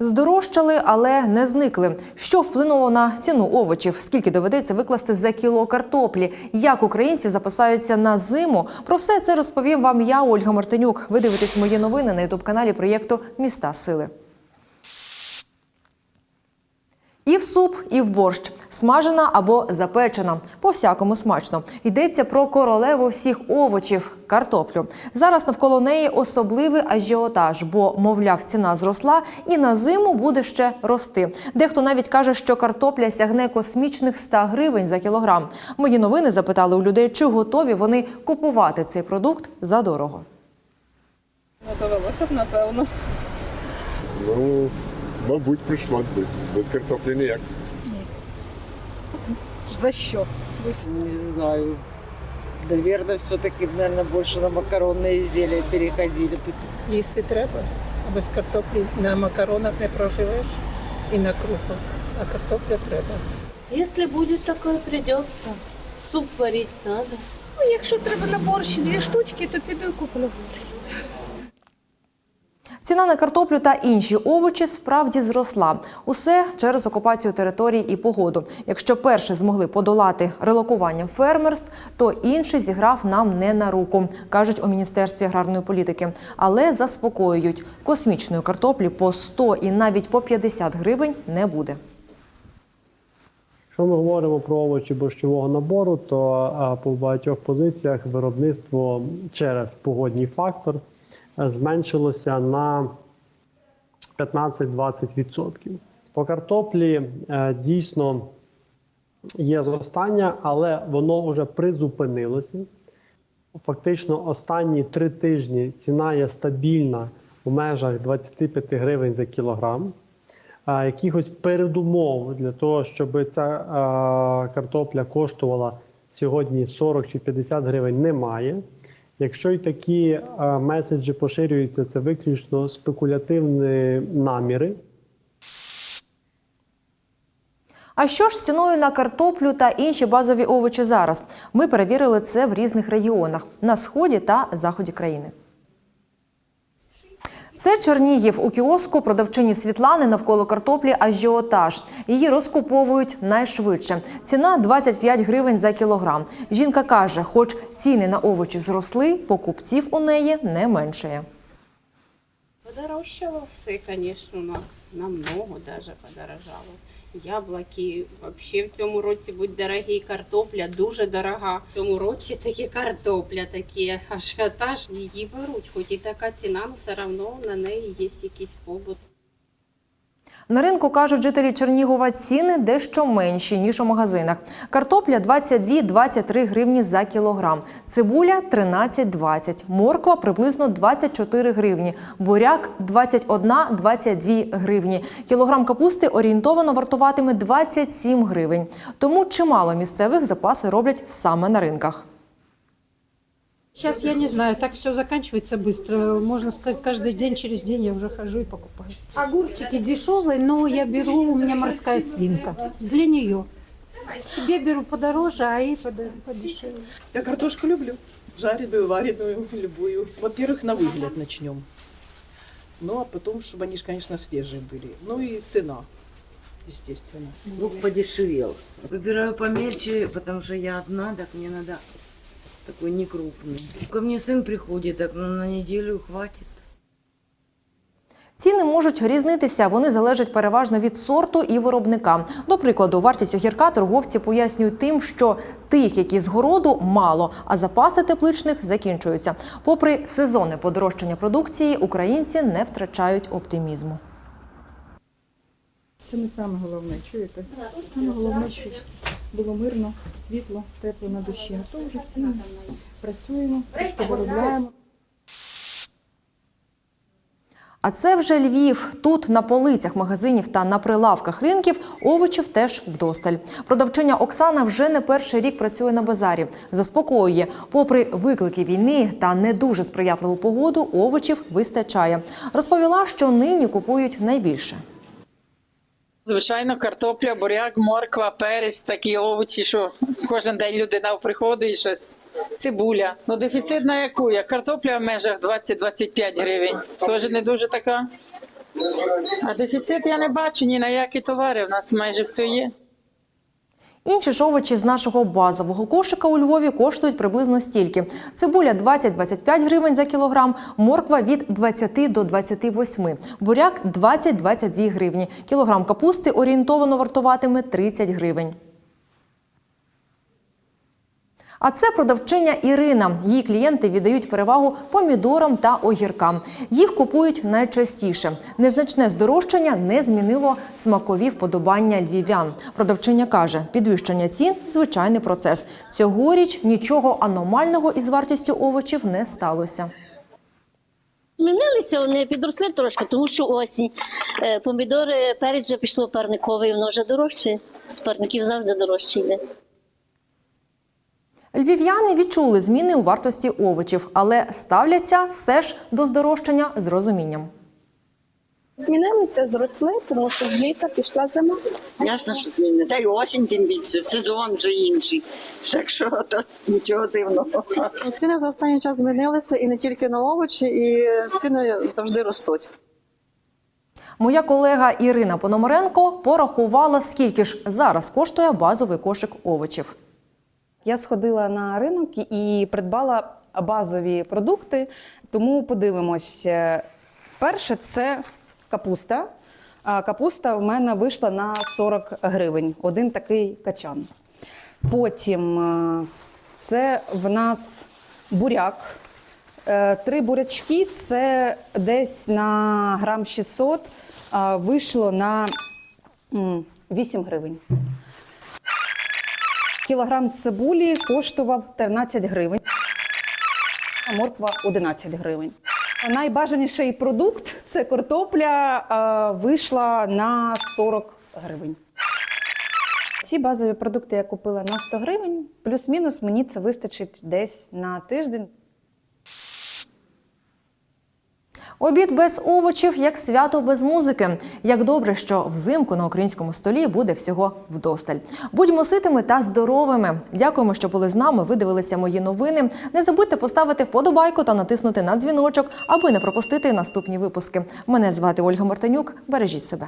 Здорожчали, але не зникли. Що вплинуло на ціну овочів? Скільки доведеться викласти за кіло картоплі? Як українці запасаються на зиму? Про все це розповім вам я, Ольга Мартинюк. Ви дивитесь мої новини на ютуб каналі проєкту Міста Сили. І в суп, і в борщ, смажена або запечена. По всякому смачно. Йдеться про королеву всіх овочів картоплю. Зараз навколо неї особливий ажіотаж, бо, мовляв, ціна зросла і на зиму буде ще рости. Дехто навіть каже, що картопля сягне космічних 100 гривень за кілограм. Мої новини запитали у людей, чи готові вони купувати цей продукт за дорого. Довелося б, напевно. Ну, мабуть, прийшлось би. Без картоплі ніяк. За що? Не знаю. Наверное, все-таки, наверное, больше на макаронные изделия переходили. Їсти треба, а без картоплі на макаронах не проживеш і на крупах, а картопля треба. Если будет такое, придется. Суп варить надо. Ну, якщо треба на борщ дві штучки, то піду і куплю. Ціна на картоплю та інші овочі справді зросла. Усе через окупацію територій і погоду. Якщо перші змогли подолати релокуванням фермерств, то інший зіграв нам не на руку, кажуть у міністерстві аграрної політики. Але заспокоюють, космічної картоплі по 100 і навіть по 50 гривень не буде. Якщо ми говоримо про овочі борщового набору, то по багатьох позиціях виробництво через погодній фактор зменшилося на 15-20%. По картоплі е, дійсно є зростання, але воно вже призупинилося. Фактично, останні три тижні ціна є стабільна у межах 25 гривень за кілограм. Якихось передумов для того, щоб ця картопля коштувала сьогодні 40 чи 50 гривень, немає. Якщо й такі меседжі поширюються, це виключно спекулятивні наміри. А що ж з ціною на картоплю та інші базові овочі зараз? Ми перевірили це в різних регіонах на сході та заході країни. Це Чернігів у кіоску продавчині Світлани навколо картоплі ажіотаж. Її розкуповують найшвидше. Ціна 25 гривень за кілограм. Жінка каже, хоч ціни на овочі зросли, покупців у неї не меншає. Подорожчало все, звісно, на, намного даже подорожало. Яблуки вообще в цьому році будь дорогі, картопля дуже дорога. В цьому році такі картопля, такі ажіотаж. Її беруть, хоч і така ціна, але все одно на неї є якийсь побут. На ринку кажуть жителі Чернігова ціни дещо менші ніж у магазинах. Картопля 22-23 гривні за кілограм, цибуля 13-20, морква приблизно 24 гривні, буряк 21-22 гривні. Кілограм капусти орієнтовано вартуватиме 27 гривень. Тому чимало місцевих запаси роблять саме на ринках. Сейчас я не знаю, так все заканчивается быстро. Можно сказать, каждый день через день я уже хожу и покупаю. Огурчики дешевые, но я беру, у меня морская свинка. Для нее. Себе беру подороже, а ей подешевле. Я картошку люблю. Жареную, вареную, любую. Во-первых, на выгляд начнем. Ну, а потом, чтобы они, ж, конечно, свежие были. Ну и цена, естественно. Лук подешевел. Выбираю помельче, потому что я одна, так мне надо такой некрупный. Ко мне сын приходит, так ну, на неделю хватит. Ціни можуть різнитися. Вони залежать переважно від сорту і виробника. До прикладу, вартість огірка торговці пояснюють тим, що тих, які з городу, мало, а запаси тепличних закінчуються. Попри сезонне подорожчання продукції, українці не втрачають оптимізму. Це не саме головне, чуєте? Саме головне, щоб було мирно, світло, тепло на душі. А то вже ціни. Працюємо, просто виробляємо. А це вже Львів. Тут на полицях магазинів та на прилавках ринків овочів теж вдосталь. Продавчиня Оксана вже не перший рік працює на базарі. Заспокоює, попри виклики війни та не дуже сприятливу погоду, овочів вистачає. Розповіла, що нині купують найбільше. Звичайно, картопля, буряк, морква, перець, такі овочі, що кожен день людина приходить і щось. Цибуля. Ну, дефіцит на яку? Як картопля в межах 20-25 гривень. Теж не дуже така. А дефіцит я не бачу ні на які товари. У нас майже все є. Інші ж овочі з нашого базового кошика у Львові коштують приблизно стільки. Цибуля 20-25 гривень за кілограм, морква від 20 до 28, буряк 20-22 гривні. Кілограм капусти орієнтовано вартуватиме 30 гривень. А це продавчиня Ірина. Її клієнти віддають перевагу помідорам та огіркам. Їх купують найчастіше. Незначне здорожчання не змінило смакові вподобання львів'ян. Продавчиня каже, підвищення цін звичайний процес. Цьогоріч нічого аномального із вартістю овочів не сталося. Змінилися вони, підросли трошки, тому що осінь. Е, Помідори, перець вже пішло парниковий, воно вже дорожче. З парників завжди дорожче йде. Львів'яни відчули зміни у вартості овочів, але ставляться все ж до здорожчання з розумінням. Змінилися, зросли, тому що з літа пішла зима. Ясно, що зміни. Та й осінь тим більше, сезон вже інший. Так що то нічого дивного. Ціни за останній час змінилися і не тільки на овочі, і ціни завжди ростуть. Моя колега Ірина Пономаренко порахувала, скільки ж зараз коштує базовий кошик овочів. Я сходила на ринок і придбала базові продукти, тому подивимось. Перше це капуста. Капуста в мене вийшла на 40 гривень, один такий качан. Потім е, це в нас буряк. Е, Три бурячки це десь на грам 600, вийшло на 8 гривень. Кілограм цибулі коштував 13 гривень, а морква 11 гривень. Найбажаніший продукт це картопля, вийшла на 40 гривень. Ці базові продукти я купила на 100 гривень, плюс-мінус мені це вистачить десь на тиждень. Обід без овочів як свято без музики. Як добре, що взимку на українському столі буде всього вдосталь. Будьмо ситими та здоровими. Дякуємо, що були з нами. Ви дивилися мої новини. Не забудьте поставити вподобайку та натиснути на дзвіночок, аби не пропустити наступні випуски. Мене звати Ольга Мартинюк. Бережіть себе.